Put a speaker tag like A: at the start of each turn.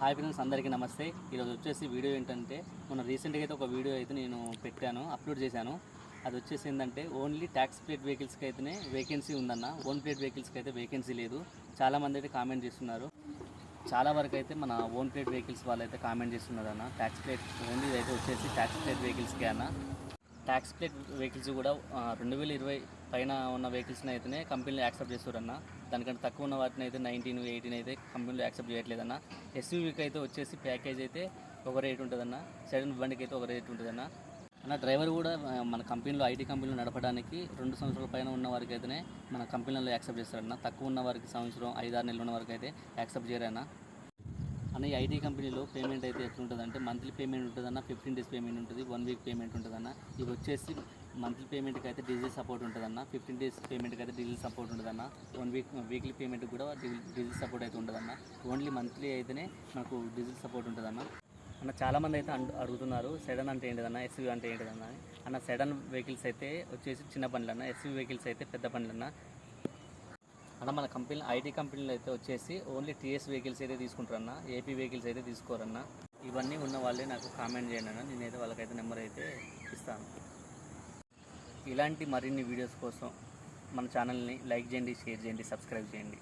A: Hi friends అందరికీ నమస్తే. ఈరోజు వచ్చేసి వీడియో ఏంటంటే మొన్న రీసెంట్గా అయితే ఒక వీడియో అయితే నేను పెట్టాను అప్లోడ్ చేశాను. అది వచ్చేసి ఏంటంటే ఓన్లీ ట్యాక్స్ ప్లేట్ వెహికల్స్కి అయితేనే వేకెన్సీ ఉందన్న. ఓన్ ప్లేట్ వెహికల్స్కి అయితే వేకెన్సీ లేదు. చాలామంది అయితే కామెంట్ చేస్తున్నారు. చాలా వరకు అయితే మన ఓన్ ప్లేట్ వెహికల్స్ వాళ్ళు అయితే కామెంట్ చేస్తున్నారు అన్న ట్యాక్స్ ప్లేట్ ఓన్లీ అయితే వచ్చేసి ట్యాక్స్ ప్లేట్ వెహికల్స్కే అన్న. ట్యాక్స్ ప్లేట్ వెహికల్స్ కూడా రెండు వేల ఇరవై పైన ఉన్న వెహికల్స్ని అయితేనే కంపెనీలు యాక్సెప్ట్ చేస్తారన్న. దానికంటే తక్కువ ఉన్న వాటిని అయితే నైన్టీన్ ఎయిటీన్ అయితే కంపెనీలు యాక్సెప్ట్ చేయట్లేదన్న. ఎస్యూవీకి అయితే వచ్చేసి ప్యాకేజ్ అయితే ఒక రేట్ ఉంటుందన్న. సెడన్ బండికి అయితే ఒక రేట్ ఉంటుందన్న. అన్న డ్రైవర్ కూడా మన కంపెనీలో ఐటీ కంపెనీలో నడపడానికి రెండు సంవత్సరాల పైన ఉన్న వారికి అయితేనే మన కంపెనీలో యాక్సెప్ట్ చేస్తారన్న. తక్కువ ఉన్న వారికి సంవత్సరం ఐదు ఆరు నెలలు ఉన్న వారికి అయితే యాక్సెప్ట్ చేయరన్నా. అన్న ఈ ఐటీ కంపెనీలో పేమెంట్ అయితే ఎట్లుంటుంది అంటే మంత్లీ పేమెంట్ ఉంటుందన్న ఫిఫ్టీన్ డేస్ పేమెంట్ ఉంటుంది వన్ వీక్ పేమెంట్ ఉంటుందన్న. ఇది వచ్చేసి మంత్లీ పేమెంట్కి అయితే డీజిల్ సపోర్ట్ ఉంటుందన్న ఫిఫ్టీన్ డేస్ పేమెంట్కి అయితే డీజిల్ సపోర్ట్ ఉంటుందన్న. వన్ వీక్ వీక్లీ పేమెంట్ కూడా డీజిల్ సపోర్ట్ అయితే ఉంటుందన్న. ఓన్లీ మంత్లీ అయితేనే మనకు డీజిల్ సపోర్ట్ ఉంటుందన్న. అన్న చాలామంది అయితే అడుగుతున్నారు సెడన్ అంటే ఏంటిదన్న ఎస్యూ అంటే ఏంటిదన్న అన్న సెడన్ వెహికల్స్ అయితే వచ్చేసి చిన్న బండ్లు అన్న ఎస్యూ వెహికల్స్ అయితే పెద్ద బండ్లు అన్న అన్న మన కంపెనీ ఐటీ కంపెనీలో అయితే వచ్చేసి ఓన్లీ టీఎస్ వెహికల్స్ అయితే తీసుకుంటారన్న ఏపీ వెహికల్స్ అయితే తీసుకోరన్న. ఇవన్నీ ఉన్న వాళ్ళే నాకు కామెంట్ చేయండి అన్న. నేనైతే వాళ్ళకైతే నెంబర్ అయితే ఇస్తాను. ఇలాంటి మరిన్ని వీడియోస్ కోసం మన ఛానల్ని లైక్ చేయండి షేర్ చేయండి సబ్స్క్రైబ్ చేయండి.